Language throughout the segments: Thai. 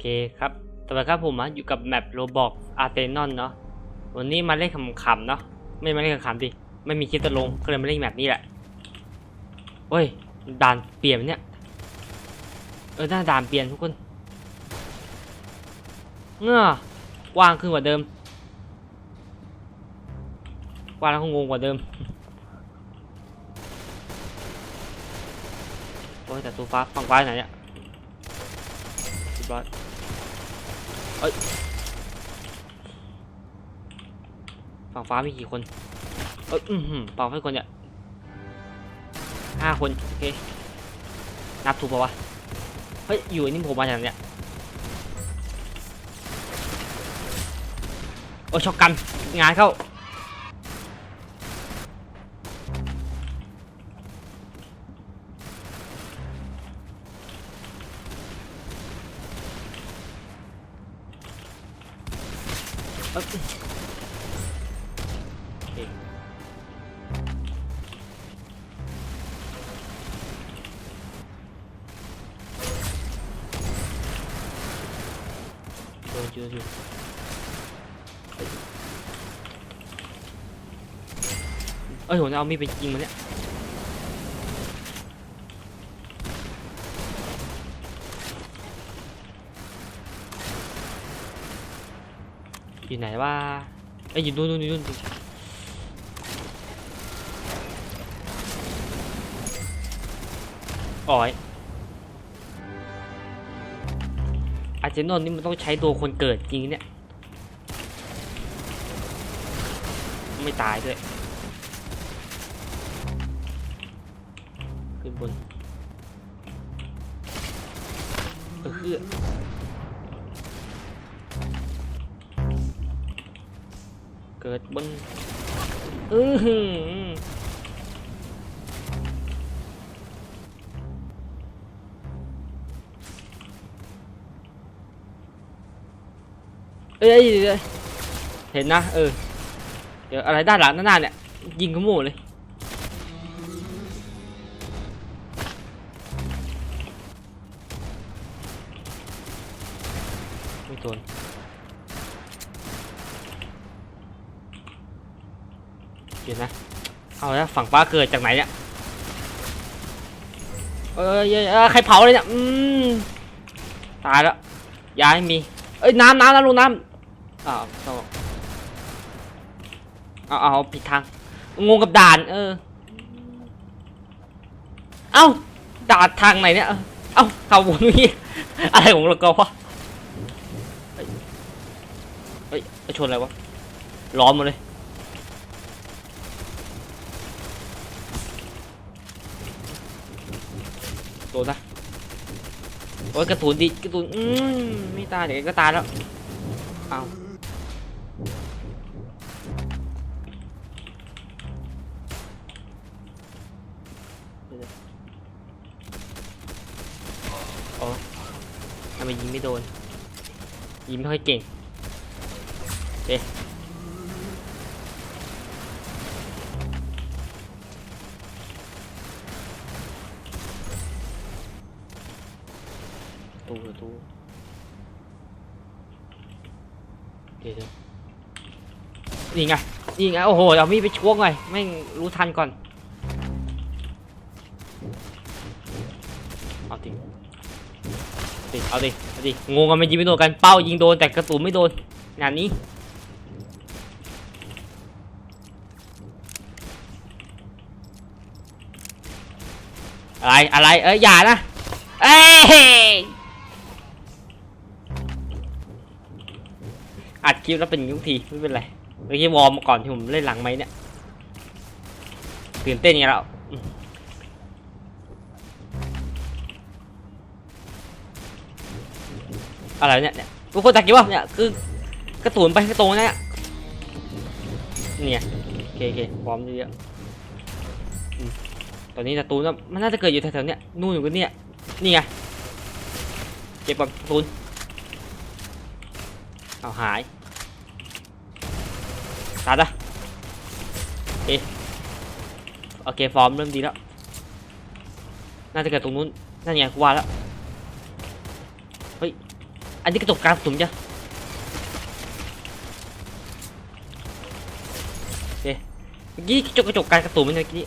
เคครับต่อไปครับผมอะอยู่กับแมปโรบอกอาร์เทนอนเนาะ วันนี้มาเล่นขำๆเนาะ ไม่มาเล่นขำๆดิ ไม่มีคลิปจะลง ก็เลยมาเล่นแมปนี้แหละโอ้ย ด่านเปลี่ยนเนี่ย เออหน้าด่านเปลี่ยนทุกคน เงือกว้างขึ้นกว่าเดิม กว้างแล้วก็งงกว่าเดิม โอ้ยแต่ตัวฟ้าฟังฟ้าไหนเนี่ยเรียบร้อย เอ้ยฝั่งฟ้ามีกี่คน เอ้ยอือหือฝั่งฟ้าให้คนเนี่ยห้าคนโอเคนับถูกปะวะเฮ้ยอยู่นี่ผมมาจากไหนเนี่ยโอ้ช็อกกันงานเข้า เอ้ยโอเคโดนอยู่โดนอยู่เอ้ยผมจะเอามีดไปยิงมันเนี่ย อยู่ไหนว่าเอ้ยอยู่นู่นนู่นนู่นอ๋อยอาเจนอนนี่มันต้องใช้ตัวคนเกิดจริงเนี่ย ไม่ตายด้วย ขึ้นบนเออ กิดบนอือหือเอ้ยเอ้ยเห็นนะเออเดี๋ยวอะไรด้านหลังนหน้าเนี่ย ยิงขโมยเลย เอาแล้วฝั่งฟ้าเกิดจากไหนเนี่ยเอ้ยเอ้ยใครเผาเลยเนี่ยอืมตายแล้วยาไม่มี เอ้ยน้ำน้ำน้ำลงน้ำอ้าวต้อเอาเอาผิดทางงงกับด่าน เออ เอ้าด่านทางไหนเนี่ย เอ้าเอ้าเขาวนนี่อะไรของเราก็วะเฮ้ยชนอะไรวะร้อนหมดเลย โดนนะโอ้ยกระสุนดิกระสุนอืมไม่ตายเดี๋ยวก็ตายแล้วเอาอ๋อทำไมยิงไม่โดน ยิงไม่ค่อยเก่งเอ๊ะ ตู้ตู้เดี๋ยวนี่ไงนี่ไงโอ้โหเอามีดไปช่วงหน่อยไม่รู้ทันก่อนเอาดิเอาดิเอาดิเอาดิงงกันไมันยิงไม่โดนกันเป้ายิงโดนแต่กระสุนไม่โดนงานนี้อะไรอะไรเอ้ยอย่านะเอ้ย ลิปแล้วเป็นยุคทีไม่เป็นไรเมื่อกี้วอร์มก่อนที่ผมเล่นหลังไหมเนี่ยตื่นเต้นไงแล้วอืมอะไรเนี่ยเนี่ยทุกคนตะกี้ว่าเนี่ยคือกระตุนไปกระตรงเนี่ยเนี่ยโอเคโอเควอร์มเยอะตอนนี้ตะตูนมันน่าจะเกิดอยู่แถวๆเนี่ยนู่นอยู่กันเนี่ยนี่ไงเก็บก่อนตะตูนเอาหาย ตัดอะเอะโอเคฟอร์มเริ่มดีแล้ว น่าจะเกิดตรงนู้นนั่นไงกูว่าแล้ว เฮ้ย อันนี้กระจกกลางสุ่มจ้ะโอเคเมื่อกี้กระจกกระจกกลางกระสุนมันเมื่อกี้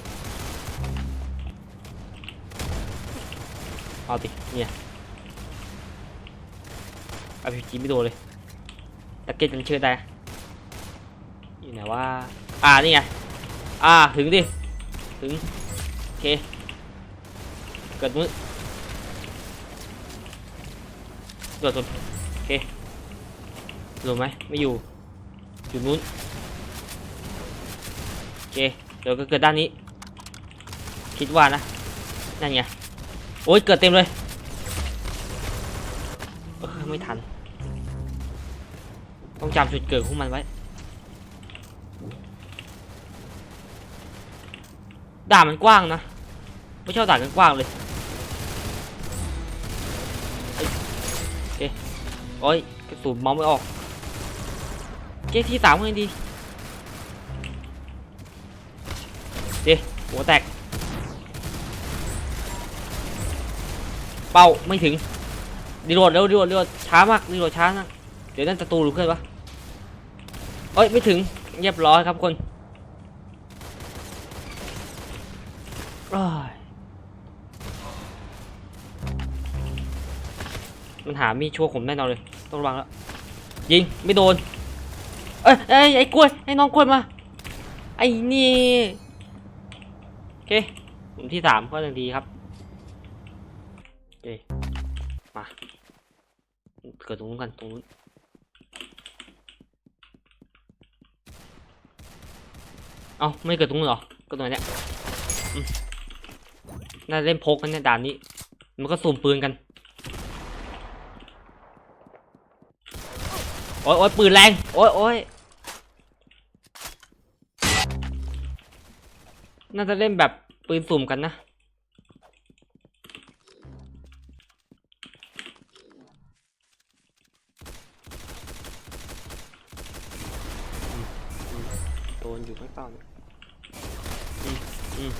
เอาดิเนี่ยเอาพีจีไม่โดนเลยตะเกียบยังเชื่อได้ อยู่ไหนว่าอ่านี่ไงอ่าถึงดิถึงโอเคเกิดมือเกิดสุดโอเครู้ไหมไม่อยู่อยู่นู้นโอเคเดี๋ยวก็เกิดด้านนี้ คิดว่านะนั่นไงโอ้ยเกิดเต็มเลยไม่ทัน ต้องจำจุดเกิดของมันไว้ ด่านมันกว้างนะ ไม่ชอบด่านกันกว้างเลยเอ้ยโอเคโอ้ยกระสุนมองไม่ออกเก๊ที่สามก็ยังดีเดี๋ยวหัวแตก เป้าไม่ถึงดีโรดเร็วดีโรดดีโรดช้ามากดีโรดช้านะเดี๋ยวนั่นศัตรูหรือเพื่อนวะเอ้ยไม่ถึงเรียบร้อยครับคนโอ้ย มันหามีชั่วผมแน่นอนเลย ต้องระวังแล้ว ยิง ไม่โดน เอ้ยเอ้ไอ้กล้วยไอ้น้องกล้วยมา ไอ้นี่โอเคผมที่สามก็ยังดีครับโอเคมา เกิดตรงนู้นกันตรงนู้นเอ้าไม่เกิดตรงนู้นเหรอก็ตรงไหนเนี่ยอืมน่าจะเล่นพกกันเนี่ยด่านนี้ มันก็สุ่มปืนกันโอ้ยโอ้ยปืนแรงโอ้ยโอ้ยน่าจะเล่นแบบปืนสุ่มกันนะ โดนอยู่ไม่เปล่าเนี่ยอืมอืม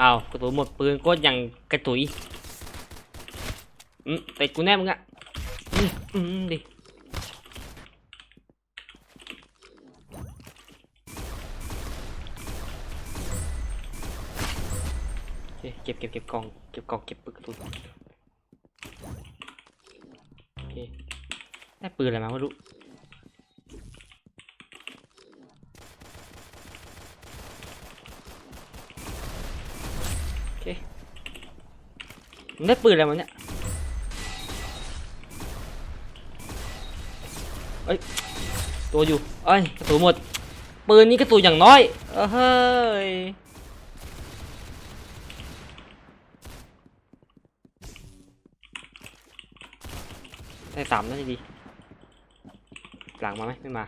อ้าวกระสุนหมดปืนก็ยังกระตุยอืมแต่กูแน่มึงอะอืมอืมดิเคเก็บเก็บเก็บกล่องเก็บกล่องเก็บปืนกระสุนโอเคได้ปืนอะไรมาไม่รู้ โอเค มันได้ปืนอะไรมาเนี่ยเอ้ย ตัวอยู่เอ้ยกระสุนหมด ปืนนี้กระสุนอย่างน้อยเออเฮ้ยได้สามน่าจะดี หลังมาไหมไม่มา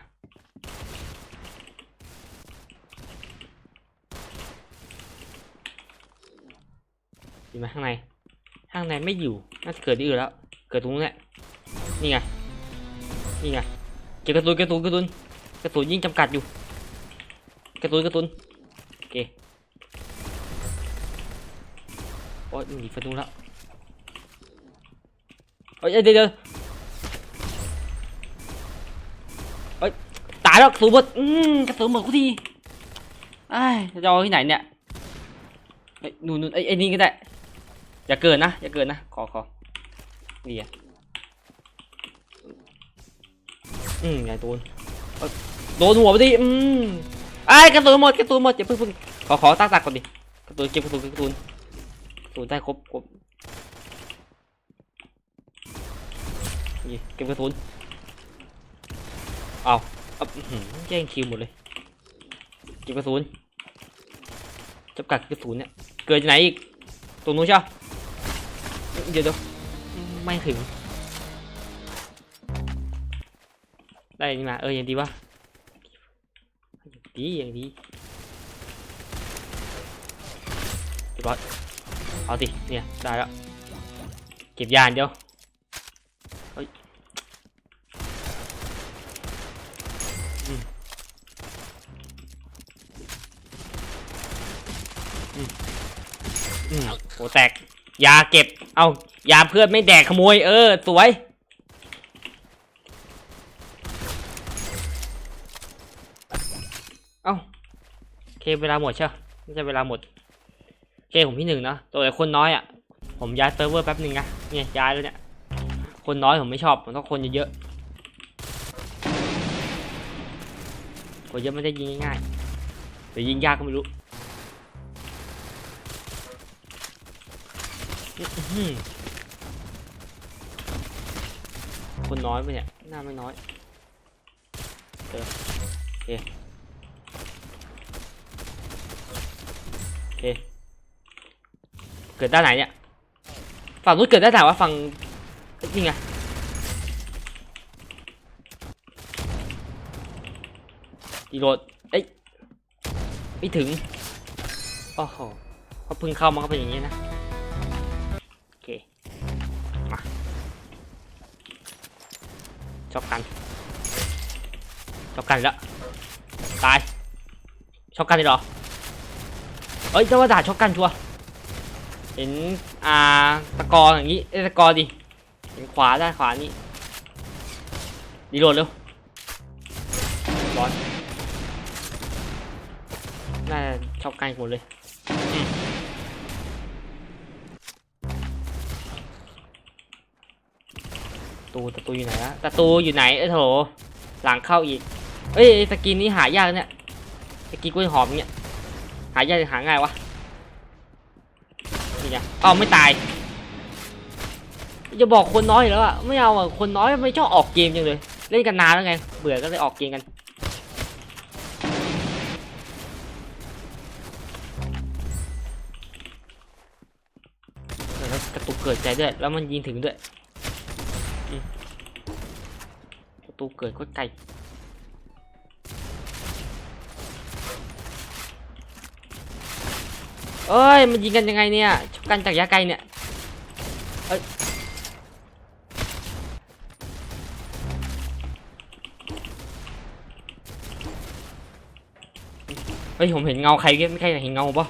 อยู่ไหมข้างใน ข้างในไม่อยู่ น่าจะเกิดที่อื่นแล้ว เกิดตรงนู้นแหละ นี่ไง นี่ไง เก็บกระสุนกระสุนกระสุนกระสุนยิ่งจำกัดอยู่ กระสุนกระสุนโอเคโอ้ยหนีไฟตรงแล้วเฮ้ยเดี๋ยวเดี๋ยวเฮ้ยตายแล้วกระสุนหมดอืมกระสุนหมดกูทีไอ้จะเอาที่ไหนเนี่ยเฮ้ยนู่นนู่นไอ้ไอ้นี่ก็ได้ อย่าเกินนะ อย่าเกินนะ ขอขอนี่อะอืมไงโดนโดนหัวไปดิ อืมไอ้กระสุนหมดกระสุนหมดอย่าเพิ่งเพิ่งขอขอตั้งตักก่อนดิกระสุนเก็บกระสุนกระสุนกระสุนได้ครบครบนี่เก็บกระสุนเอาเอาอื้อหือแย่งคิวหมดเลยเก็บกระสุนจำกัดกระสุนเนี่ยเกิดที่ไหนอีกตรงนู้นใช่ปะ เดี๋ยวเดี๋ยวไม่ถึง ได้นี่มาเออยังดีวะดีอย่างดีเรียบร้อยเอาดิเนี่ยได้แล้วเก็บยานเดียวเฮ้ยอืมอืมอืมโหแตก ยาเก็บ เอายาเพื่อนไม่แดกขโมย เออ สวย เอาโอเคเวลาหมดเชียวจะเวลาหมดโอเคผมที่หนึ่งเนาะตัวไอ้คนน้อยอะ ผมย้ายเซิร์ฟเวอร์แป๊บหนึ่งนะ เนี่ยย้ายแล้วเนี่ย คนน้อยผมไม่ชอบ มันต้องคนเยอะๆคนเยอะไม่ได้ยิงง่ายๆหรือยิงยากก็ไม่รู้ คนน้อยไปะเนี่ย หน้าไม่น้อย เออโอเคโอเค เกิดด้านไหนเนี่ย ฝั่งนู้นเกิดด้านไหนวะฝั่งนี่ไงอีโรดเอ้ย ไม่ถึง โอ้โหพอเพึ่งเข้ามันก็เป็นอย่างนี้นะ ชอบกันชอบกันแล้วตายชอบกันอีกเหรอเอ้ยเจ้าว่าด่าชอบกันชัวเห็นอ่าตะกออย่างนี้เอ้ยตะกอดิเห็นขวาด้านขวานี่ดีโหลดเร็วร้อนน่าจะชอบกันหมดเลย ตูตะตูอยู่ไหนวะตะตูอยู่ไหนเอ้โถหลังเข้าอีกเอ้ยไอ้สกินนี้หายากเนี่ยสกินกล้วยหอมเนี่ยหายากหาง่ายวะนี่ไงอ้าวไม่ตายจะบอกคนน้อยแล้วอะไม่เอาอะคนน้อยไม่ชอบออกเกมจังเลย เล่นกันนานแล้วไงเบื่อก็เลยออกเกมกันแล้วกระตุกเกิดใจด้วยแล้วมันยิงถึงด้วย อืมกระตุกเกิดก็ไกลเอ้ย มันยิงกันยังไงเนี่ยชกกันจากยาไกลเนี่ยเอ้ยเฮ้ย ผมเห็นเงาใครไม่ใช่เห็นเงาปะ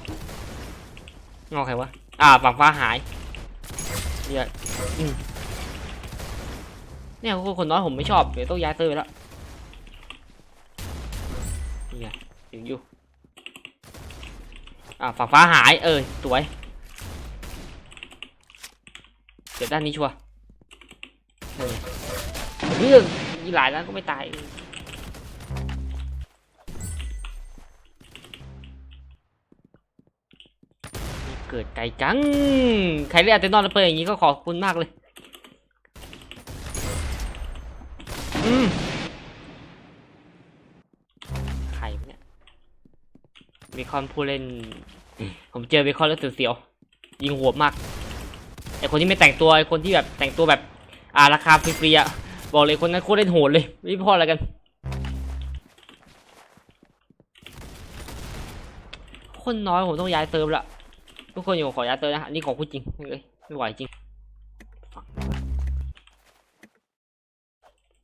เงาใครวะ อ่าฝั่งฟ้าหายเนี่ยอืม เนี่ยคนน้อยผมไม่ชอบเดี๋ยวต้องย้ายเซอร์ไปแล้วนี่ไงอยู่อยู่อ่าฝั่งฟ้าหายเออสวยเก็บด้านนี้ชัวร์เรื่องยีหลายนั้นก็ไม่ตายเกิดไกลจัง ใครเล่นอัลเทนนอนแล้วเปิดอย่างนี้ก็ขอบคุณมากเลย อืมใครเนี่ยเบคอนผู้เล่น ผมเจอเบคอนแล้วเสียวๆยิงหัวมากไอคนที่ไม่แต่งตัวไอคนที่แบบแต่งตัวแบบ อ่าราคาฟรีๆอะบอกเลยคนนั้นโคตรเล่นโหดเลยไม่พราะอะไรกันคนน้อยผมต้องย้ายเติมละทุกคนอยู่ขอย้ายเติมนะนี่ของพูดจริงเอ้ยไม่ไหวจริงฟัง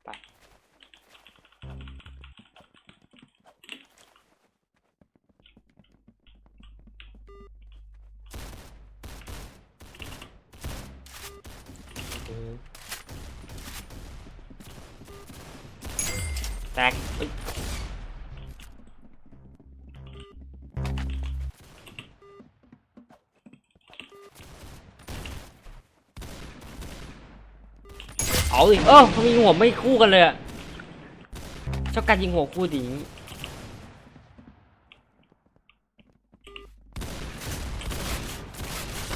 ไปเออ แตกเอาดิเออเขามีหัวไม่คู่กันเลยอะชอบการยิงหัวคู่ดี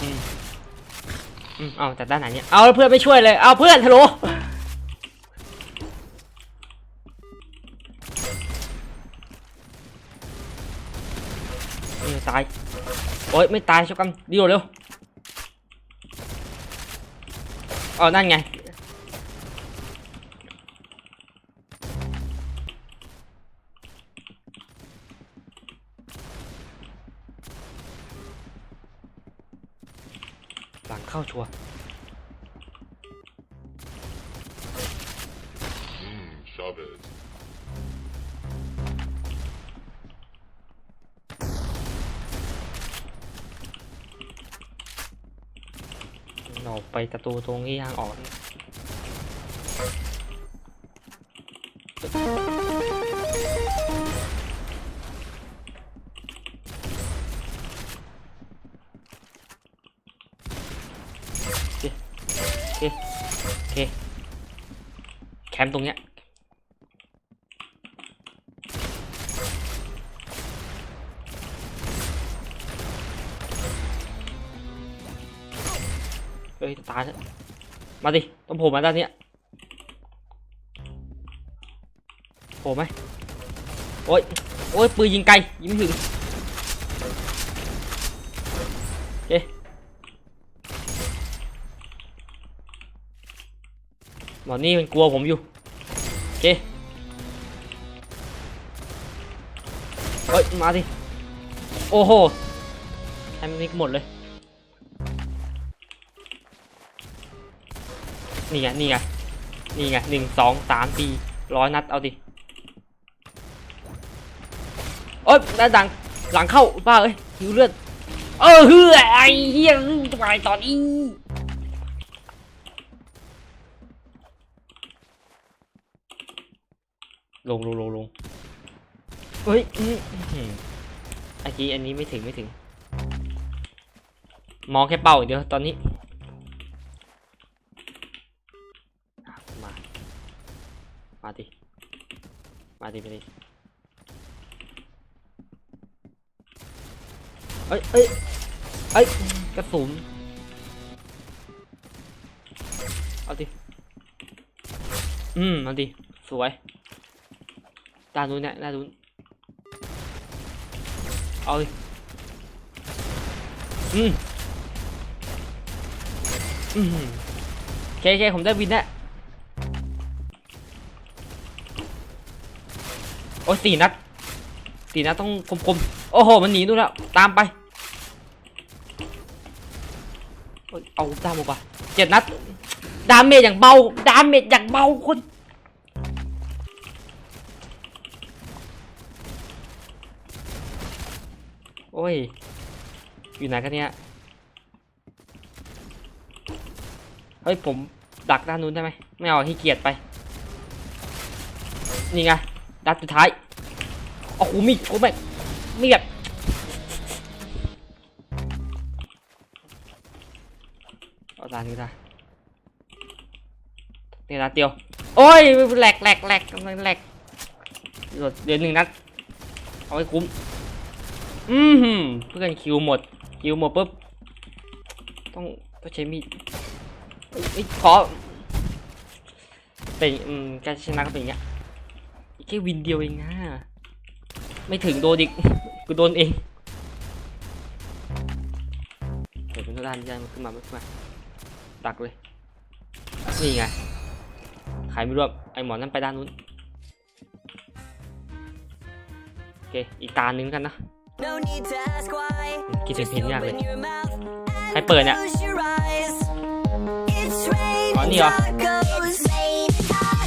อืมอืมเอาแต่ด้านไหนเนี่ย เอาเพื่อนไม่ช่วยเลย เอาเพื่อนฮัลโหลเออตาย โอ๊ยไม่ตายชอบกันดีกว่าเร็วอ๋อนั่นไงหลังเข้าชัวร์ Mm, Chavez. เร ไปประตูตรงที่ทางออกนี่ เฮ้ยตายแล้วมาดิต้องโผล่มาด้านนี้โผล่ไหมโอ้ยโอ้ยปืนยิงไกลยิงไม่ถึงโอเคหมอนี่มันกลัวผมอยู่โอเคเฮ้ยมาดิโอ้โหแทมนิกหมดเลย นี่ไงนี่ไงนี่ไงหนึ่งสองสามสี่ร้อยนัดเอาดิโอ๊ยด้านหลังหลังเข้าบ้าเอ้ยหิวเลือดเออเฮือไอ้เหี้ยทำไมตอนนี้ลงลงลงลงเฮ้ยอืมอื้อหือไอ้กี้อันนี้ไม่ถึงไม่ถึง มองแค่เป้าอย่างเดียวตอนนี้อะมา มาดิ มาดิมาดิเอ้ยเอ้ยเอ้ยกระสุนเอาดิ อืมเอาดิ สวยด้านนู้นเนี่ยด้านนู้นเอาดิ อืมอืมเคเคผมได้วินแล้ว โอ้สี่นัดสี่นัดต้องคมๆ โอ้โห มันหนีนู่นแล้ว ตามไป เอาตามออกไปเจ็ดนัด ดาเมจอย่างเบา ดาเมจอย่างเบาคนโอ้ย อยู่ไหนกันเนี่ย เฮ้ย ผมดักด้านนู้นได้ไหม ไม่เอาให้เกียร์ไป นี่ไง ดักสุดท้ายโอ้โหมีโอ้แม่มีแบบเอาด้านนี้ได้นี่นัดเดียว โอ้ยแหลกแหลกแหลกกำลังแหลกเดี๋ยวเดี๋ยวหนึ่งนัดเอาไว้คุ้ม อืมหืมเพื่อนคิวหมด คิวหมดปุ๊บ ต้องต้องใช้มีดเอ้ขอเป็นอืมการชนะก็เป็นอย่างเงี้ย ค่วินเดียวเองนะ ไม่ถึงโดนอีกกูโดนเองเดี๋ยวเป็นด้านยันขึ้นมาขึ้นมาดักเลย นี่ไงใครไม่รู้ไอหมอนั่นไปด้านนู้น โอเค อีกตาหนึ่งกันนะ No need to ask why. คิดถึงเพลงยากเลย ใครเปิดเนี่ย อ๋อ นี่เหรอ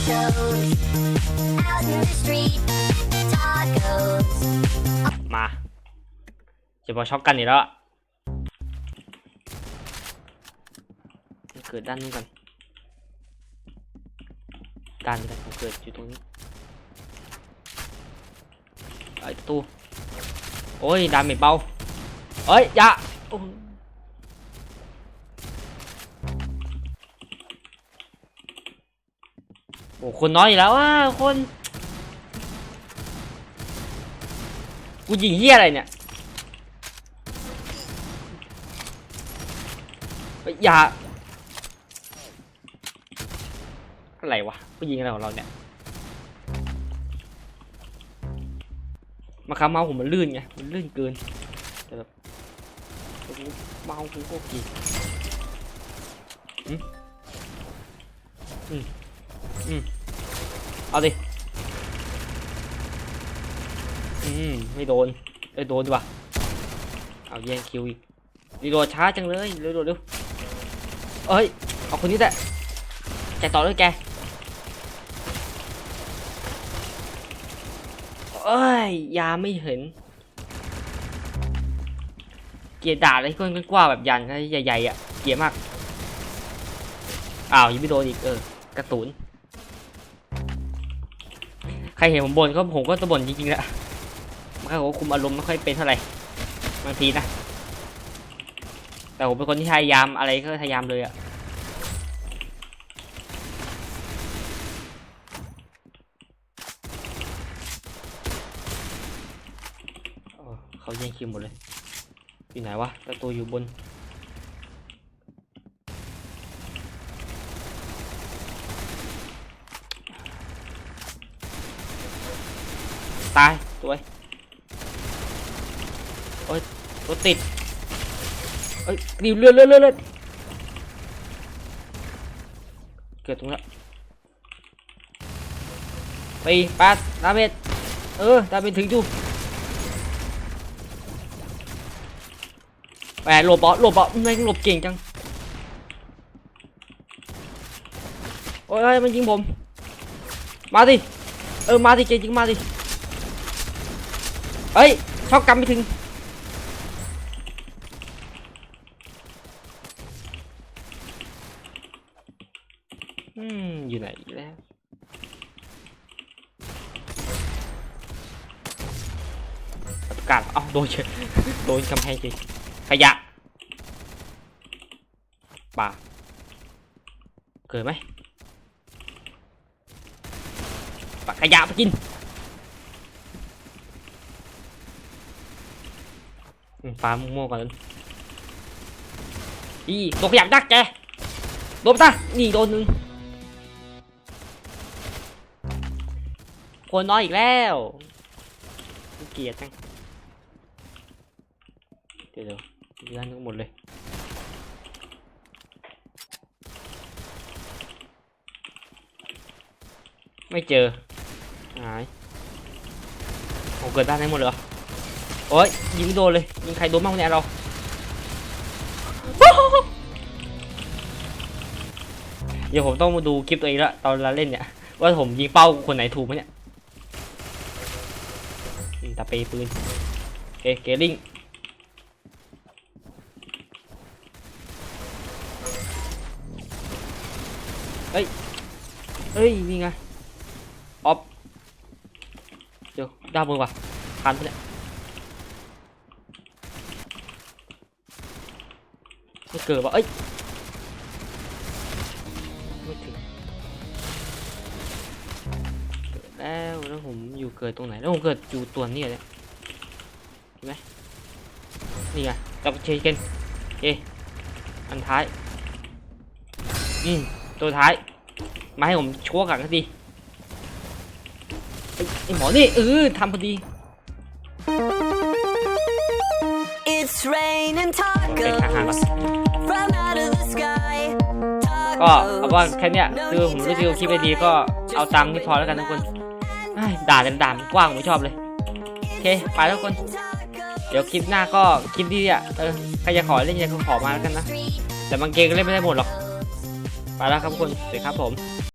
tacos. out in the street. Tacos. มาจะมาช็อกกันอีกแล้วเกิดด้านนู้นกันด้านนี้กันเกิดอยู่ตรงนี้ไอ้ตู้โอ้ยดาเมจเบาเอ้ยอย่า โอ้คนน้อยอยู่แล้วอะคนกูยิงเฮียอะไรเนี่ยเฮ้ยอย่าอะไรวะกูยิงอะไรของเราเนี่ยมาคาเมาผมมันลื่นไงมันลื่นเกินแต่แบบเมาส์กูก็กี่อืมอืม อืมเอาดิ อืม ไม่โดนเอ้ยโดนดีกว่าเอาแย่งคิวอีกรีโหลดช้าจังเลยเร็วๆเร็วเอ้ย เอาคนนี้แหละแกต่อเลยแกเอ้ย ยาไม่เห็น เกียร์ด่าอะไรก้นกว้าแบบยันนะใหญ่ๆอะ เกียร์มาก อ้าว ยังไม่โดนอีก เออกระสุน เห็นผมบ่นก็ผมก็จะบ่นจริงๆแหละมันก็คุมอารมณ์ไม่ค่อยเป็นเท่าไหร่บางทีนะ แต่ผมเป็นคนที่พยายามอะไรก็พยายามเลยอะเขาแย่งคิวหมดเลยอยู่ไหนวะตัวอยู่บน ตายตัวไอ้โอ้ยรถติดเอ้ยดิวเลื่อนเลื่อนเลื่อนเกิดตรงนั้นไปปาดดาเมจเออดาเมจถึงอยู่แหมหลบเปาหลบเปาไม่หลบเก่งจังโอ้ยมันยิงผม มาดิ เออ มาดิเจยิงมาดิ เฮ้ยช็อกกำไม่ถึง อืม อยู่ไหนแล้ว กาศเอ้าโดนเฉยโดนกำแพงจริงขยะป่าเกิดไหมปากขยะไปกิน อืมปลามั่วๆก่อนอีตัวขยะดักแกโดนปะนี่โดนหนึ่งคนน้อยอีกแล้วเกียดจังเดี๋ยวเดี๋ยวเลื่อนทั้งหมดเลยไม่เจอหายโอ้เกิดด้านไหนหมดเลยเหรอ โอ้ยยิงโดนเลย ยิงใครโดนบ้างเนี่ยเราเดี๋ยวผมต้องมาดูคลิปตัวเองละตอนเราเล่นเนี่ย ว่าผมยิงเป้าคนไหนถูกไหมเนี่ยตาเปปืนโอเกลิงเฮ้ย เฮ้ย นี่ไง ออฟ เดี๋ยวด้านบนว่ะทันปะเนี่ย ไม่เกิดว่ะเอ้ย ไม่ถึง เกิดแล้วแล้วผมอยู่เกิดตรงไหน แล้วผมเกิดอยู่ตัวนี้เหรอเนี่ยเห็นไหมนี่ไงจับเชยกันโอเคอันท้าย อืม ตัวท้าย มาให้ผมชั่วกันก็ดีไอ้ไอ้หมอนี่เออทำพอดี It's raining เป็นทหาร tacos ก็เอาว่าแค่เนี้ยคือผมรู้สึกว่าคลิปไม่ดีก็เอาตามที่พอแล้วกันทุกคนด่ากันด่ามันกว้างผมไม่ชอบเลยโอเคไปแล้วทุกคน เดี๋ยวคลิปหน้าก็คลิปดีอะเออใครจะขอเล่นยังไงก็ขอมาแล้วกันนะแต่บางเกมก็เล่นไม่ได้หมดหรอกไปแล้วครับทุกคนสวัสดีครับผม